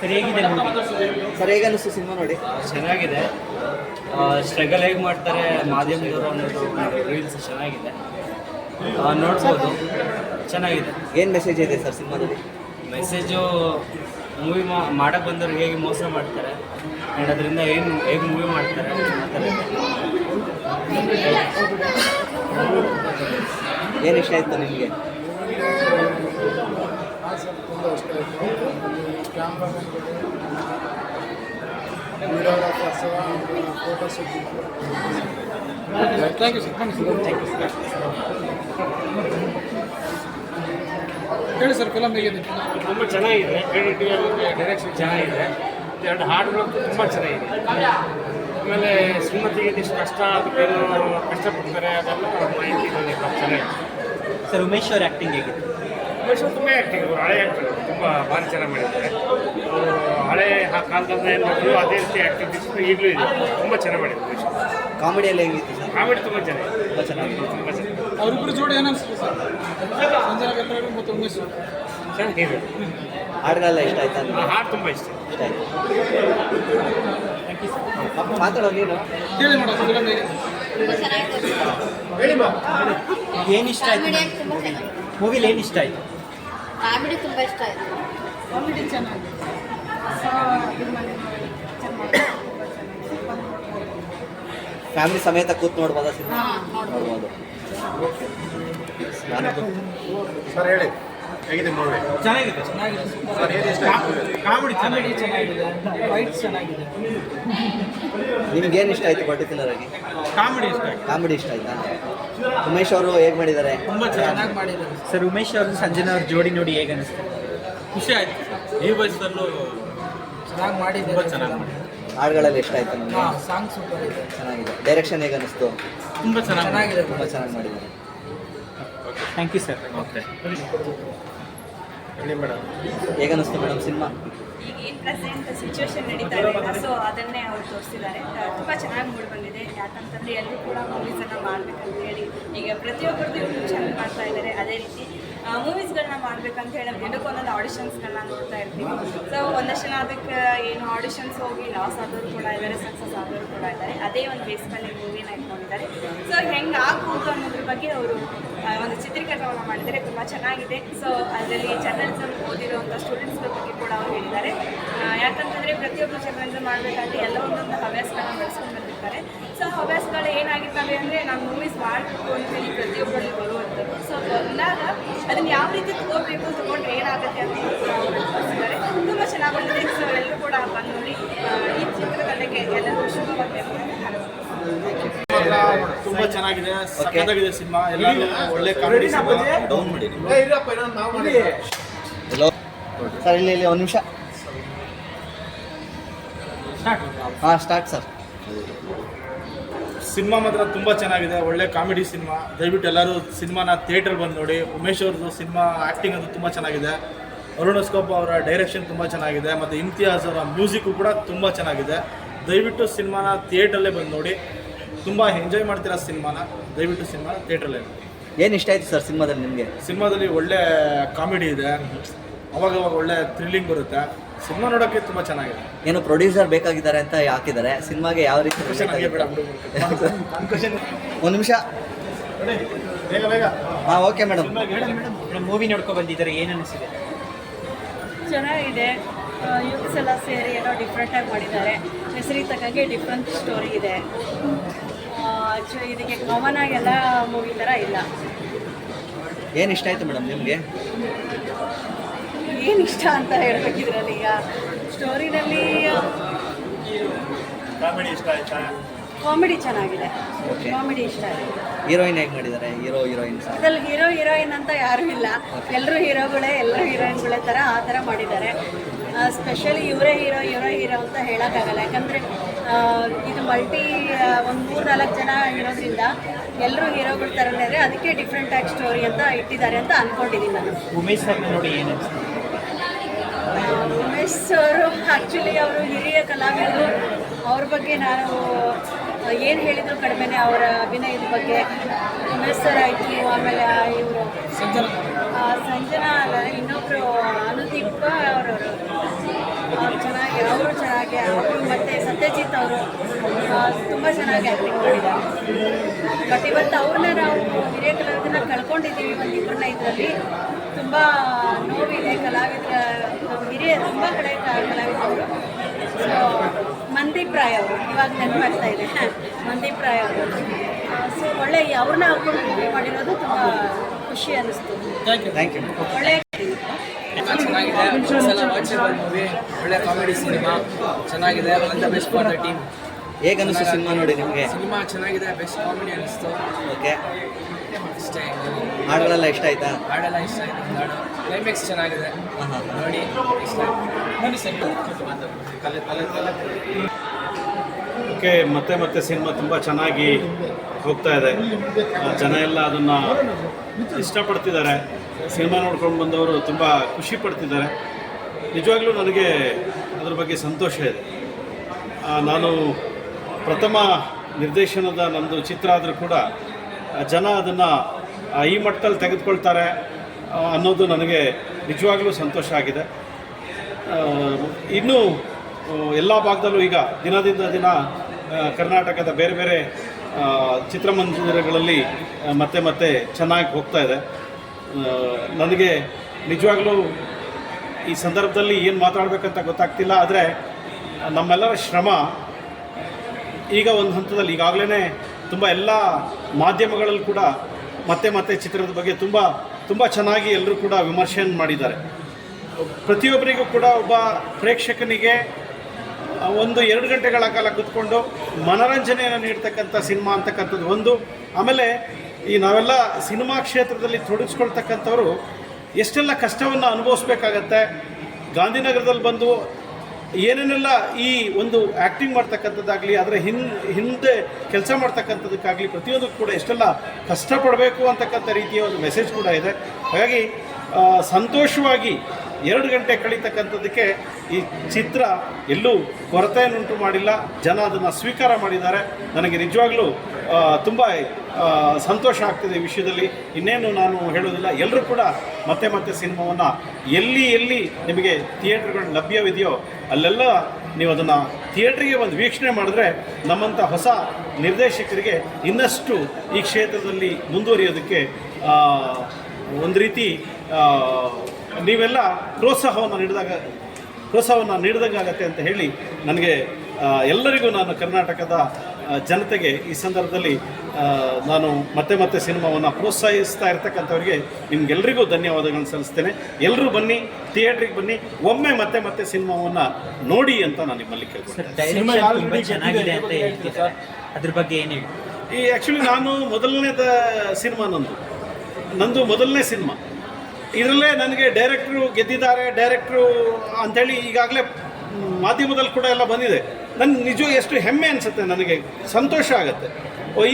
Sir ಸರಿಯಾಗಿ ಹೇಗೆ ಅನಿಸ್ತು ಸಿನಿಮಾ ನೋಡಿ? ಚೆನ್ನಾಗಿದೆ. ಸ್ಟ್ರಗಲ್ ಹೇಗೆ ಮಾಡ್ತಾರೆ ಮಾಧ್ಯಮದವರು ಅನ್ನೋದು ರೀಲ್ಸ್ ಚೆನ್ನಾಗಿದೆ. ನೋಡ್ಬೋದು. ಚೆನ್ನಾಗಿದೆ. ಏನು ಮೆಸೇಜ್ ಇದೆ ಸರ್ ಸಿನಿಮಾದಲ್ಲಿ? ಮೆಸೇಜು ಮೂವಿ ಮಾಡಕ್ಕೆ ಬಂದವ್ರು ಹೇಗೆ ಮೋಸ ಮಾಡ್ತಾರೆ? ಆ್ಯಂಡ್ ಅದರಿಂದ ಏನು ಹೇಗೆ ಮೂವಿ ಮಾಡ್ತಾರೆ ಏನು ಇಷ್ಟ ಆಯಿತು ನಿಮಗೆ? Thank you sir thank you sir ಹೇಳಿ ಸರ್ ಫಿಲಮ್ ಹೇಗಿದೆ? ತುಂಬ ಚೆನ್ನಾಗಿದೆ. ಡೈರೆಕ್ಷನ್ ಚೆನ್ನಾಗಿದೆ. ಎರಡು ಹಾಡುಗಳು ತುಂಬ ಚೆನ್ನಾಗಿದೆ. ಆಮೇಲೆ ಶ್ರೀಮತಿಗೆ ಇಷ್ಟು ಕಷ್ಟ ಅದಕ್ಕೇನು ಕಷ್ಟಪಡ್ತಾರೆ ಅದೆಲ್ಲ ಮಾಹಿತಿ ನನಗೆ ಚೆನ್ನಾಗಿದೆ. ಸರ್ ಉಮೇಶ್ ಅವ್ರ ಆ್ಯಕ್ಟಿಂಗ್ ಹೇಗಿದೆ? ಅವ್ರು ತುಂಬ ಆ್ಯಕ್ಟಿವ್ ಅವರು ಹಳೆ ಆ್ಯಕ್ಟರ್ ತುಂಬ ಭಾರಿ ಚೆನ್ನಾಗಿ ಮಾಡಿದ್ದಾರೆ. ಅವರು ಹಳೆ ಆ ಕಾಲದಲ್ಲಿ ಏನು ಮಾಡಿದ್ರು ಅದೇ ರೀತಿ ಆ್ಯಕ್ಟಿವಿಟೀಸ್ ಈಗಲೂ ಇದೆ. ತುಂಬ ಚೆನ್ನಾಗಿ ಮಾಡಿದ್ರು ಕಾಮಿಡಿ ಕಾಮಿಡಿಯಲ್ಲಿ ಹೇಗಿತ್ತು ಸರ್? ಕಾಮಿಡಿ ತುಂಬ ಚೆನ್ನಾಗಿದೆ ತುಂಬ ಚೆನ್ನಾಗಿ ತುಂಬ ಚೆನ್ನಾಗಿ ಅವರಿಬ್ಬರು ಜೋಡಿ ಏನು ಅನಿಸ್ತು ಸರ್? ಸಂಜನಾ ಗಂಧರ್ವ ಮತ್ತು ಉಮೇಶ್ ಚೆನ್ನಾಗಿದೆ ಹಾಡುಗಳೆಲ್ಲ ಇಷ್ಟ ಆಯ್ತಾ ಆ ಹಾಡು ತುಂಬ ಇಷ್ಟ. ಇಷ್ಟ ಆಯ್ತು. ಮಾತಾಡೋ ನೀನು ಹೇಳಿ. ಮೇಡಮ್ ಫಿಲಮ್ ಹೇಗಿದೆ ಏನು ಇಷ್ಟ ಆಯ್ತು ಮೂವಿಲಿ ಏನು ಇಷ್ಟ ಆಯಿತು? ಕಾಮಿಡಿ ತುಂಬ ಇಷ್ಟ ಆಯಿತು. ಕಾಮಿಡಿ ಚೆನ್ನಾಗಿದೆ. ಫ್ಯಾಮಿಲಿ ಸಮೇತ ಕೂತ್ ನೋಡ್ಬೋದಾ ಸಿನಿಮಾ? ನೋಡ್ಬೋದು. ಸರ್ ಹೇಳಿ. ಹೇಗಿದೆ ಮೂವಿ ಚೆನ್ನಾಗಿದೆ ಸರ್ ಏನು ಇಷ್ಟ? ಕಾಮಿಡಿ ಕಾಮಿಡಿ ಚೆನ್ನಾಗಿದೆ. ಫೈಟ್ಸ್ ಚೆನ್ನಾಗಿದೆ. ನಿಮ್ಗೇನು ಇಷ್ಟ ಆಯ್ತು ಪರ್ಟಿಕ್ಯುಲರ್ ಆಗಿ? ಕಾಮಿಡಿ ಇಷ್ಟ ಆಯ್ತು. ಕಾಮಿಡಿ ಇಷ್ಟ ಆಯ್ತಾ? ಉಮೇಶ್ ಅವರು ಹೇಗೆ ಮಾಡಿದ್ದಾರೆ? ತುಂಬ ಚೆನ್ನಾಗಿ ಮಾಡಿದ್ದಾರೆ. ಸರ್ ಉಮೇಶ್ ಅವರು ಸಂಜನಾ ಅವ್ರ ಜೋಡಿ ನೋಡಿ ಹೇಗೆ ಅನಿಸ್ತು? ಖುಷಿ ಆಯ್ತು. ಈ ವಯಸ್ಸಲ್ಲೂ ಚೆನ್ನಾಗಿ ತುಂಬ ಮಾಡಿದ್ದಾರೆ ಚೆನ್ನಾಗಿ ಮಾಡಿ ಹಾಡುಗಳಲ್ಲಿ ಇಷ್ಟ ಆಯ್ತು ನಿಮಗೆ? ಸಾಂಗ್ ಸೂಪರ್ ಇದೆ. ಚೆನ್ನಾಗಿದೆ. ಡೈರೆಕ್ಷನ್ ಹೇಗೆ ಅನಿಸ್ತು? ತುಂಬ ಚೆನ್ನಾಗಿ ಚೆನ್ನಾಗಿದೆ. ತುಂಬ ಚೆನ್ನಾಗಿ ಮಾಡಿದ್ದಾರೆ. ಥ್ಯಾಂಕ್ ಯು ಸರ್ ಓಕೆ ಹೇಳಿ ಮೇಡಮ್. ಹೇಗೆ ಅನಿಸ್ತು ಮೇಡಮ್ ಸಿನಿಮಾ? ಈಗ ಏನು ಪ್ರೆಸೆಂಟ್ ಸಿಚುವೇಶನ್ ನಡೀತಾ ಇದೆ. ಸೊ ಅದನ್ನೇ ಅವ್ರು ತೋರಿಸಿದ್ದಾರೆ. ತುಂಬಾ ಚೆನ್ನಾಗಿ ಮೂಡಿ ಬಂದಿದೆ. ಯಾಕಂತಂದರೆ ಎಲ್ಲರೂ ಕೂಡ ಮೂವೀಸನ್ನು ಮಾಡ್ಬೇಕಂತ ಹೇಳಿ ಈಗ ಪ್ರತಿಯೊಬ್ಬರದ್ದು ಯೂಟ್ಯೂಬ್ ಚೆನ್ನಾಗಿ ಮಾಡ್ತಾ ಇದ್ದಾರೆ. ಅದೇ ರೀತಿ ಮೂವೀಸ್ಗಳನ್ನ ಮಾಡ್ಬೇಕಂತ ಹೇಳಿ ನಾವು ದಿನಕ್ಕೆ ಒಂದೊಂದು ಆಡಿಷನ್ಸ್ಗಳನ್ನ ನೋಡ್ತಾ ಇರ್ತೀವಿ. ಸೊ ಒಂದಷ್ಟು ಜನ ಅದಕ್ಕೆ ಏನು ಆಡಿಷನ್ಸ್ ಹೋಗಿ ಲಾಸ್ ಆದವರು ಕೂಡ ಇದ್ದಾರೆ ಸಕ್ಸಸ್ ಆದವರು ಕೂಡ ಇದ್ದಾರೆ ಅದೇ ಒಂದು ಬೇಸ್ ಮೇಲೆ ಮೂವಿನ ಇಟ್ಕೊಂಡಿದ್ದಾರೆ. ಸೊ ಹೆಂಗೆ ಆಗ್ಬೋದು ಅನ್ನೋದ್ರ ಬಗ್ಗೆ ಅವರು ಒಂದು ಚಿತ್ರೀಕರಣವನ್ನು ಮಾಡಿದ್ದಾರೆ. ತುಂಬ ಚೆನ್ನಾಗಿದೆ. ಸೊ ಅದರಲ್ಲಿ ಜರ್ನಲಿಸಮ್ ಓದಿರುವಂಥ ಸ್ಟೂಡೆಂಟ್ಸ್ಗಳ ಬಗ್ಗೆ ಕೂಡ ಅವರು ಹೇಳಿದ್ದಾರೆ. ಯಾಕಂತಂದರೆ ಪ್ರತಿಯೊಬ್ಬರು ಜರ್ನಲಿಸಮ್ ಮಾಡಬೇಕಾದ್ರೆ ಎಲ್ಲ ಒಂದೊಂದು ಹವ್ಯಾಸಗಳನ್ನ ಬೆಳೆಸ್ಕೊಂಡು ಬಂದಿರ್ತಾರೆ. ಏನಾಗಿರ್ತವೆ ಅಂದರೆ ನಾವು ಮೂವೀಸ್ ಮಾಡಬೇಕು ಅಂತೇಳಿ ಪ್ರತಿಯೊಬ್ಬರಲ್ಲಿ ಬರುವಂಥದ್ದು ಸೊ ಬಂದಾಗ ಅದನ್ನು ಯಾವ ರೀತಿ ತಗೋಬೇಕು ತಗೊಂಡ್ರೆ ಏನಾಗುತ್ತೆ ಅಂತ ತೋರಿಸಿದ್ದಾರೆ ತುಂಬ ಚೆನ್ನಾಗಿ ಬಂದಿದೆ. ಸೊ ಎಲ್ಲರೂ ಕೂಡ ಬಂದು ನೋಡಿ ಈ ಚಿತ್ರಕಲೆಗೆ ಎಲ್ಲರೂ ಶುಭವಾಗಲಿ ಅಂತ ತುಂಬಾ ಚೆನ್ನಾಗಿದೆ. ಸಖತ್ತಾಗಿದೆ ಸಿನಿಮಾ. ಎಲ್ಲರೂ ಒಳ್ಳೆ ಕಾಮಿಡಿ ಡೌನ್ ಮಾಡಿ ಹಲೋ ಸರ್ ಇಲ್ಲಿ ಇಲ್ಲಿ ಒಂದು ನಿಮಿಷ. ಹಾಂ ಸ್ಟಾರ್ಟ್ ಸರ್ ಸಿನಿಮಾ ಮಾತ್ರ ತುಂಬಾ ಚೆನ್ನಾಗಿದೆ ಒಳ್ಳೆ ಕಾಮಿಡಿ ಸಿನಿಮಾ. ದಯವಿಟ್ಟು ಎಲ್ಲರೂ ಸಿನಿಮಾನ ಥಿಯೇಟರ್ ಬಂದು ನೋಡಿ. ಉಮೇಶ್ ಅವ್ರದ್ದು ಸಿನಿಮಾ ಆ್ಯಕ್ಟಿಂಗ್ ಅದು ತುಂಬ ಚೆನ್ನಾಗಿದೆ. ಅರುಣಸ್ಕೋಪ್ ಅವರ ಡೈರೆಕ್ಷನ್ ತುಂಬ ಚೆನ್ನಾಗಿದೆ ಮತ್ತು ಇಮ್ತಿಯಾಜ್ ಅವರ ಮ್ಯೂಸಿಕ್ಕು ಕೂಡ ತುಂಬ ಚೆನ್ನಾಗಿದೆ. ದಯವಿಟ್ಟು ಸಿನಿಮಾನ ಥಿಯೇಟ್ರಲ್ಲೇ ಬಂದು ನೋಡಿ. ತುಂಬ ಎಂಜಾಯ್ ಮಾಡ್ತೀರಾ ಸಿನಿಮಾನ? ದಯವಿಟ್ಟು ಸಿನಿಮಾನ ಥಿಯೇಟ್ರಲ್ಲೇ ನೋಡಿ ಏನು ಇಷ್ಟ ಆಯ್ತು ಸರ್ ಸಿನಿಮಾದಲ್ಲಿ ನಿಮಗೆ? ಸಿನಿಮಾದಲ್ಲಿ ಒಳ್ಳೆ ಕಾಮಿಡಿ ಇದೆ. ಅವಾಗ ಅವಾಗ ಒಳ್ಳೆ ಥ್ರಿಲ್ಲಿಂಗ್ ಬರುತ್ತೆ. ಸಿನಿಮಾ ನೋಡೋಕ್ಕೆ ತುಂಬ ಚೆನ್ನಾಗಿದೆ. ಏನು ಪ್ರೊಡ್ಯೂಸರ್ ಬೇಕಾಗಿದ್ದಾರೆ ಅಂತ ಹಾಕಿದ್ದಾರೆ ಸಿನಿಮಾಗೆ ಯಾವ ರೀತಿ ಒಂದು ನಿಮಿಷ. ಬೇಗ ಬೇಗ. ಹಾಂ ಓಕೆ ಮೇಡಮ್. ಮೇಡಮ್ ಮೂವಿ ನೋಡ್ಕೊ ಬಂದಿದ್ದಾರೆ? ಏನು ಅನಿಸಿದೆ? ಚೆನ್ನಾಗಿದೆ. ಯೂತ್ಸ್ ಎಲ್ಲ ಸೇರಿ ಏನೋ ಡಿಫ್ರೆಂಟಾಗಿ ಮಾಡಿದ್ದಾರೆ. ಹೆಸರಿಗೆ ತಕ್ಕಂಗೆ ಡಿಫ್ರೆಂಟ್ ಸ್ಟೋರಿ ಇದೆ. ಆ್ಯಕ್ಚುಲಿ ಇದಕ್ಕೆ ಕಾಮನ್ ಆಗಿ ಎಲ್ಲ ಮೂವಿ ಥರ ಇಲ್ಲ. ಏನು ಇಷ್ಟ ಆಯ್ತು ಮೇಡಮ್ ನಿಮಗೆ? ಏನು ಇಷ್ಟ ಅಂತ ಹೇಳ್ಬೇಕಿದ್ರಲ್ಲಿ? ಈಗ ಸ್ಟೋರಿನಲ್ಲಿ ಕಾಮಿಡಿ ಇಷ್ಟ ಆಯ್ತಾ? ಕಾಮಿಡಿ ಚೆನ್ನಾಗಿದೆ. Okay. ಕಾಮಿಡಿ ಇಷ್ಟ ಆಗಿದೆ. ಹೀರೋಯಿನ್ ಹೇಗೆ ಮಾಡಿದ್ದಾರೆ? ಹೀರೋ ಹೀರೋಯಿನ್ ಸರ್ ಅದ್ರಲ್ಲಿ ಹೀರೋ ಹೀರೋಯಿನ್ ಅಂತ ಯಾರೂ ಇಲ್ಲ. ಎಲ್ಲರೂ ಹೀರೋಗಳೇ ಎಲ್ಲರೂ ಹೀರೋಯಿನ್ಗಳೇ ಥರ ಆ ಥರ ಮಾಡಿದ್ದಾರೆ. ಸ್ಪೆಷಲಿ ಇವರೇ ಹೀರೋ ಇವರೇ ಹೀರೋ ಅಂತ ಹೇಳೋಕ್ಕಾಗಲ್ಲ. ಯಾಕಂದರೆ ಇದು ಮಲ್ಟಿ ಒಂದು ಮೂರು ನಾಲ್ಕು ಜನ ಇರೋದ್ರಿಂದ ಎಲ್ಲರೂ ಹೀರೋಗಳ ಥರನೇ ಇದೆ ಅದಕ್ಕೆ ಡಿಫ್ರೆಂಟ್ ಆಗಿ ಸ್ಟೋರಿ ಅಂತ ಇಟ್ಟಿದ್ದಾರೆ ಅಂತ ಅಂದ್ಕೊಂಡಿದ್ದೀನಿ ನಾನು. ಉಮೇಶ್ ಸರ್ ನೋಡಿ ಏನು ಉಮೇಶ್ ಅವರು ಆ್ಯಕ್ಚುಲಿ ಅವರು ಹಿರಿಯ ಕಲಾವಿದರು. ಅವ್ರ ಬಗ್ಗೆ ನಾನು ಏನು ಹೇಳಿದ್ರು ಕಡಿಮೆನೆ ಅವರ ಅಭಿನಯದ ಬಗ್ಗೆ ಉಮೇಶ್ ಸರ್ ಆಯಿತು ಆಮೇಲೆ ಇವರು ಸಂಜನಾ. ಅಲ್ಲ ಇನ್ನೊಬ್ರು ಅನುದೀಪ ಅವರು. ಅವ್ರು ಚೆನ್ನಾಗಿ ಅವರು ಮತ್ತು ಸತ್ಯಜಿತ್ ಅವರು. ತುಂಬ ಚೆನ್ನಾಗಿ ಆ್ಯಕ್ಟಿಂಗ್ ಮಾಡಿದ್ದಾರೆ. ಬಟ್ ಇವತ್ತು ಅವ್ರನ್ನ ನಾವು ಹಿರಿಯ ಕಲಾವಿದರನ್ನ ಕಳ್ಕೊಂಡಿದ್ದೀವಿ ಒಂದು ಇಬ್ಬರನ್ನ ಇದರಲ್ಲಿ. ತುಂಬ ನೋವಿದೆ ಕಲಾವಿದರ ಹಿರಿಯ ತುಂಬ ಕಡೆ ಕಲಾವಿದರು ಸೊ ಮಂದೀಪ್ ಪ್ರಾಯ ಅವರು ಇವಾಗ ನೆನಪಾಗ್ತಾ ಇದೆ. ಮಂದೀಪ್ ರಾಯ್ ಅವರು. ಸೊ ಒಳ್ಳೆ ಅವ್ರನ್ನ ಹಾಕೊಂಡು ಮಾಡಿರೋದು ತುಂಬ ಖುಷಿ ಅನ್ನಿಸ್ತು ಥ್ಯಾಂಕ್ ಯು ಒಳ್ಳೆ ಚೆನ್ನಾಗಿದೆ. ಮೂವಿ ಒಳ್ಳೆ ಕಾಮಿಡಿ ಸಿನಿಮಾ ಚೆನ್ನಾಗಿದೆ all the best for the team ಹೇಗೆ ಅನಿಸ್ತು ಸಿನಿಮಾ ನೋಡಿ ನಿಮಗೆ? ಸಿನಿಮಾ ಚೆನ್ನಾಗಿದೆ. ಬೆಸ್ಟ್ ಕಾಮಿಡಿ ಅನಿಸ್ತು. ಓಕೆ ಹಾಡುಗಳೆಲ್ಲ ಇಷ್ಟ ಆಯ್ತಾ? ಹಾಡೆಲ್ಲ ಇಷ್ಟ ಆಯಿತು ಹಾಡು. ಕ್ಲೈಮ್ಯಾಕ್ಸ್ ಚೆನ್ನಾಗಿದೆ. ನೋಡಿ ಇಷ್ಟ ನೋಡಿ ಸರ್. ಓಕೆ ಮತ್ತೆ ಮತ್ತೆ ಸಿನಿಮಾ ತುಂಬ ಚೆನ್ನಾಗಿ ಹೋಗ್ತಾ ಇದೆ. ಜನ ಎಲ್ಲ ಅದನ್ನು ಇಷ್ಟಪಡ್ತಿದ್ದಾರೆ. ಸಿನಿಮಾ ನೋಡ್ಕೊಂಡು ಬಂದವರು ತುಂಬ ಖುಷಿ ಪಡ್ತಿದ್ದಾರೆ. ನಿಜವಾಗ್ಲೂ ನನಗೆ ಅದ್ರ ಬಗ್ಗೆ ಸಂತೋಷ ಇದೆ. ನಾನು ಪ್ರಥಮ ನಿರ್ದೇಶನದ ನಂದು ಚಿತ್ರ ಆದರೂ ಕೂಡ ಜನ ಅದನ್ನು ಈ ಮಟ್ಟದಲ್ಲಿ ತೆಗೆದುಕೊಳ್ತಾರೆ ಅನ್ನೋದು ನನಗೆ ನಿಜವಾಗ್ಲೂ ಸಂತೋಷ ಆಗಿದೆ. ಇನ್ನೂ ಎಲ್ಲ ಭಾಗದಲ್ಲೂ ಈಗ ದಿನದಿಂದ ದಿನ ಕರ್ನಾಟಕದ ಬೇರೆ ಬೇರೆ ಚಿತ್ರಮಂದಿರಗಳಲ್ಲಿ ಮತ್ತೆ ಮತ್ತೆ ಚೆನ್ನಾಗಿ ಹೋಗ್ತಾ ಇದೆ. ನನಗೆ ನಿಜವಾಗ್ಲೂ ಈ ಸಂದರ್ಭದಲ್ಲಿ ಏನು ಮಾತಾಡಬೇಕಂತ ಗೊತ್ತಾಗ್ತಿಲ್ಲ, ಆದರೆ ನಮ್ಮೆಲ್ಲರ ಶ್ರಮ ಈಗ ಒಂದು ಹಂತದಲ್ಲಿ ಈಗಾಗಲೇ ತುಂಬ ಎಲ್ಲ ಮಾಧ್ಯಮಗಳಲ್ಲಿ ಕೂಡ ಮತ್ತೆ ಮತ್ತೆ ಚಿತ್ರದ ಬಗ್ಗೆ ತುಂಬ ತುಂಬ ಚೆನ್ನಾಗಿ ಎಲ್ಲರೂ ಕೂಡ ವಿಮರ್ಶೆಯನ್ನು ಮಾಡಿದ್ದಾರೆ. ಪ್ರತಿಯೊಬ್ಬರಿಗೂ ಕೂಡ ಒಬ್ಬ ಪ್ರೇಕ್ಷಕನಿಗೆ ಒಂದು ಎರಡು ಗಂಟೆಗಳ ಕಾಲ ಕೂತ್ಕೊಂಡು ಮನೋರಂಜನೆಯನ್ನು ನೀಡ್ತಕ್ಕಂಥ ಸಿನಿಮಾ ಅಂತಕ್ಕಂಥದ್ದು ಒಂದು. ಆಮೇಲೆ ಈ ನಾವೆಲ್ಲ ಸಿನಿಮಾ ಕ್ಷೇತ್ರದಲ್ಲಿ ತೊಡಗಿಸ್ಕೊಳ್ತಕ್ಕಂಥವ್ರು ಎಷ್ಟೆಲ್ಲ ಕಷ್ಟವನ್ನು ಅನುಭವಿಸ್ಬೇಕಾಗತ್ತೆ. ಗಾಂಧಿನಗರದಲ್ಲಿ ಬಂದು ಏನೇನೆಲ್ಲ ಈ ಒಂದು ಆ್ಯಕ್ಟಿಂಗ್ ಮಾಡ್ತಕ್ಕಂಥದ್ದಾಗಲಿ ಅದರ ಹಿನ್, ಹಿಂದೆ ಕೆಲಸ ಮಾಡ್ತಕ್ಕಂಥದ್ದಕ್ಕಾಗಲಿ ಪ್ರತಿಯೊಂದಕ್ಕೂ ಕೂಡ ಎಷ್ಟೆಲ್ಲ ಕಷ್ಟಪಡಬೇಕು ಅಂತಕ್ಕಂಥ ರೀತಿಯ ಒಂದು ಮೆಸೇಜ್ ಕೂಡ ಇದೆ. ಹಾಗಾಗಿ ಸಂತೋಷವಾಗಿ ಎರಡು ಗಂಟೆ ಕಳೀತಕ್ಕಂಥದ್ದಕ್ಕೆ ಈ ಚಿತ್ರ ಎಲ್ಲೂ ಕೊರತೆಯನ್ನುಂಟು ಮಾಡಿಲ್ಲ. ಜನ ಅದನ್ನು ಸ್ವೀಕಾರ ಮಾಡಿದ್ದಾರೆ. ನನಗೆ ನಿಜವಾಗ್ಲೂ ತುಂಬ ಸಂತೋಷ ಆಗ್ತಿದೆ ಈ ವಿಷಯದಲ್ಲಿ. ಇನ್ನೇನು ನಾನು ಹೇಳೋದಿಲ್ಲ ಎಲ್ಲರೂ ಕೂಡ ಮತ್ತೆ ಮತ್ತೆ ಸಿನಿಮಾವನ್ನು ಎಲ್ಲಿ ಎಲ್ಲಿ ನಿಮಗೆ ಥಿಯೇಟ್ರ್ಗಳು ಲಭ್ಯವಿದೆಯೋ ಅಲ್ಲೆಲ್ಲ ನೀವು ಅದನ್ನು ಥಿಯೇಟ್ರಿಗೆ ಒಂದು ವೀಕ್ಷಣೆ ಮಾಡಿದ್ರೆ ನಮ್ಮಂಥ ಹೊಸ ನಿರ್ದೇಶಕರಿಗೆ ಇನ್ನಷ್ಟು ಈ ಕ್ಷೇತ್ರದಲ್ಲಿ ಮುಂದುವರಿಯೋದಕ್ಕೆ ಒಂದು ರೀತಿ ನೀವೆಲ್ಲ ಪ್ರೋತ್ಸಾಹವನ್ನು ನೀಡಿದಾಗ ಪ್ರೋತ್ಸಾಹವನ್ನು ನೀಡಿದಂಗಾಗತ್ತೆ ಅಂತ ಹೇಳಿ ನನಗೆ ಎಲ್ಲರಿಗೂ ನಾನು ಕರ್ನಾಟಕದ ಜನತೆಗೆ ಈ ಸಂದರ್ಭದಲ್ಲಿ ನಾನು ಮತ್ತೆ ಮತ್ತೆ ಸಿನಿಮಾವನ್ನು ಪ್ರೋತ್ಸಾಹಿಸ್ತಾ ಇರ್ತಕ್ಕಂಥವ್ರಿಗೆ ನಿಮಗೆಲ್ಲರಿಗೂ ಧನ್ಯವಾದಗಳನ್ನು ಸಲ್ಲಿಸ್ತೇನೆ. ಎಲ್ಲರೂ ಬನ್ನಿ ಥಿಯೇಟ್ರಿಗೆ ಬನ್ನಿ ಒಮ್ಮೆ ಮತ್ತೆ ಮತ್ತೆ ಸಿನಿಮಾವನ್ನು ನೋಡಿ ಅಂತ ನಾನು ನಿಮ್ಮಲ್ಲಿ ಕೇಳ್ಕೊಳ್ತೇನೆ. ಅದ್ರ ಬಗ್ಗೆ ಏನು ಈ ಆ್ಯಕ್ಚುಲಿ ನಾನು ಮೊದಲನೇದ ಸಿನಿಮಾ ನಂದು. ನಂದು ಮೊದಲನೇ ಸಿನಿಮಾ. ಇದರಲ್ಲೇ ನನಗೆ ಡೈರೆಕ್ಟ್ರು ಗೆದ್ದಿದ್ದಾರೆ, ಡೈರೆಕ್ಟ್ರು ಅಂಥೇಳಿ ಈಗಾಗಲೇ ಮಾಧ್ಯಮದಲ್ಲಿ ಕೂಡ ಎಲ್ಲ ಬಂದಿದೆ. ನನ್ನ ನಿಜ ಎಷ್ಟು ಹೆಮ್ಮೆ ಅನಿಸುತ್ತೆ ನನಗೆ, ಸಂತೋಷ ಆಗುತ್ತೆ.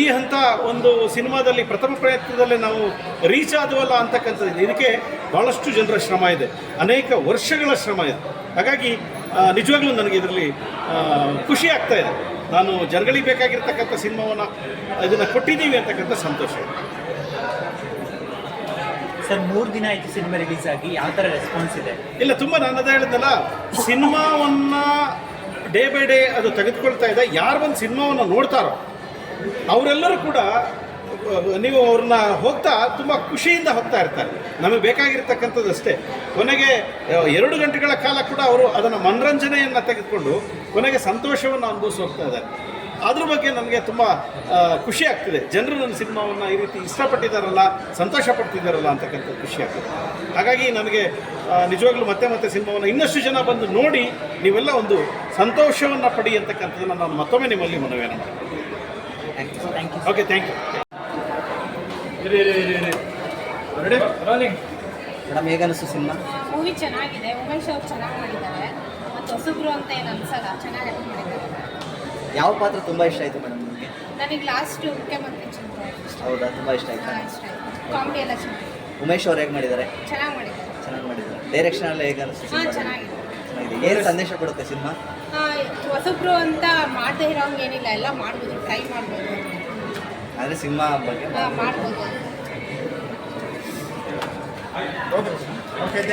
ಈ ಹಂತ ಒಂದು ಸಿನಿಮಾದಲ್ಲಿ ಪ್ರಥಮ ಪ್ರಯತ್ನದಲ್ಲೇ ನಾವು ರೀಚ್ ಆದವಲ್ಲ ಅಂತಕ್ಕಂಥದ್ದು ಇದಕ್ಕೆ ಭಾಳಷ್ಟು ಜನರ ಶ್ರಮ ಇದೆ. ಅನೇಕ ವರ್ಷಗಳ ಶ್ರಮ ಇದೆ. ಹಾಗಾಗಿ ನಿಜವಾಗ್ಲೂ ನನಗೆ ಇದರಲ್ಲಿ ಖುಷಿ ಆಗ್ತಾ ಇದೆ. ನಾನು ಜನಗಳಿಗೆ ಬೇಕಾಗಿರ್ತಕ್ಕಂಥ ಸಿನಿಮಾವನ್ನು ಇದನ್ನು ಕೊಟ್ಟಿದ್ದೀವಿ ಅಂತಕ್ಕಂಥ ಸಂತೋಷ. ಇದೆ ಸರ್, ಮೂರು ದಿನ ಆಯ್ತು ಸಿನಿಮಾ ರಿಲೀಸ್ ಆಗಿ. ಯಾವ ಥರ ರೆಸ್ಪಾನ್ಸ್ ಇದೆ? ಇಲ್ಲ, ತುಂಬ ನಾನು ಅದೇ ಹೇಳಿದ್ನಲ್ಲ ಸಿನಿಮಾವನ್ನ ಡೇ ಬೈ ಡೇ ಅದು ತೆಗೆದುಕೊಳ್ತಾ ಇದೆ. ಯಾರು ಒಂದು ಸಿನಿಮಾವನ್ನ ನೋಡ್ತಾರೋ, ಅವರೆಲ್ಲರೂ ಕೂಡ ನೀವು ಅವ್ರನ್ನ ಹೋಗ್ತಾ ತುಂಬ ಖುಷಿಯಿಂದ ಹೋಗ್ತಾ ಇರ್ತಾರೆ. ನಮಗೆ ಬೇಕಾಗಿರ್ತಕ್ಕಂಥದ್ದು ಅಷ್ಟೇ. ಕೊನೆಗೆ ಎರಡು ಗಂಟೆಗಳ ಕಾಲ ಕೂಡ ಅವರು ಅದನ್ನು ಮನರಂಜನೆಯನ್ನು ತೆಗೆದುಕೊಂಡು, ಕೊನೆಗೆ ಸಂತೋಷವನ್ನು ಅನುಭವಿಸಿ ಹೋಗ್ತಾ ಇದ್ದಾರೆ. ಅದ್ರ ಬಗ್ಗೆ ನನಗೆ ತುಂಬ ಖುಷಿ ಆಗ್ತಿದೆ. ಜನರು ನನ್ನ ಸಿನಿಮಾವನ್ನು ಈ ರೀತಿ ಇಷ್ಟಪಟ್ಟಿದ್ದಾರಲ್ಲ ಸಂತೋಷ ಪಡ್ತಿದ್ದಾರಲ್ಲ ಅಂತಕ್ಕಂಥ ಖುಷಿ ಆಗ್ತದೆ. ಹಾಗಾಗಿ ನನಗೆ ನಿಜವಾಗ್ಲೂ ಮತ್ತೆ ಮತ್ತೆ ಸಿನಿಮಾವನ್ನು ಇನ್ನಷ್ಟು ಜನ ಬಂದು ನೋಡಿ ನೀವೆಲ್ಲ ಒಂದು ಸಂತೋಷವನ್ನು ಪಡಿ ಅಂತಕ್ಕಂಥದ್ದನ್ನು ನಾನು ಮತ್ತೊಮ್ಮೆ ನಿಮ್ಮಲ್ಲಿ ಮನವಿಯನ್ನು ಮಾಡ್ತೀನಿ. Thank you okay thank you madam ಹೇಗನಿಸ್ತು cinema? Movie ಚೆನ್ನಾಗಿದೆ. ಉಮೇಶ್ ಅವ್ರು ಚೆನ್ನಾಗಿ ಮಾಡಿದ್ದಾರೆ. ಮತ್ತು ಹೊಸಬ್ರು ಅಂತ ಏನು ಅನ್ಸಲ್ಲ? ಚೆನ್ನಾಗಿ ಮಾಡಿದ್ದಾರೆ. ಯಾವ ಪಾತ್ರ ತುಂಬ ಇಷ್ಟ ಆಯಿತು ಮೇಡಮ್ ನಿಮಗೆ? ನನಗೆ ಲಾಸ್ಟ್ ಮುಖ್ಯಮಂತ್ರಿ ಹೌದಾ ತುಂಬ ಇಷ್ಟ ಆಯ್ತಾ? ಕಾಮಿಡಿ ಎಲ್ಲ ಚೆನ್ನಾಗಿ ಉಮೇಶ್ ಅವ್ರು ಹೇಗೆ ಮಾಡಿದ್ದಾರೆ? ಚೆನ್ನಾಗಿ ಮಾಡಿದ್ದಾರೆ. ಚೆನ್ನಾಗಿ ಮಾಡಿದ್ದಾರೆ. ಡೈರೆಕ್ಷನ್ ಎಲ್ಲ ಹೇಗೆ ಚೆನ್ನಾಗಿದೆ. ಏನು ಸಂದೇಶ ಕೊಡುತ್ತೆ ಸಿನಿಮಾ? ಹೊಸಬ್ರು ಅಂತ ಮಾಡದೇ ಇರೋಂಗೆ ಏನಿಲ್ಲ ಎಲ್ಲ ಮಾಡ್ಬೋದು ಟ್ರೈ ಮಾಡ್ಬೋದು. ಆದರೆ ಸಿನಿಮಾ ಬಗ್ಗೆ ಮಾಡ್ಬೋದು. ಓಕೆ.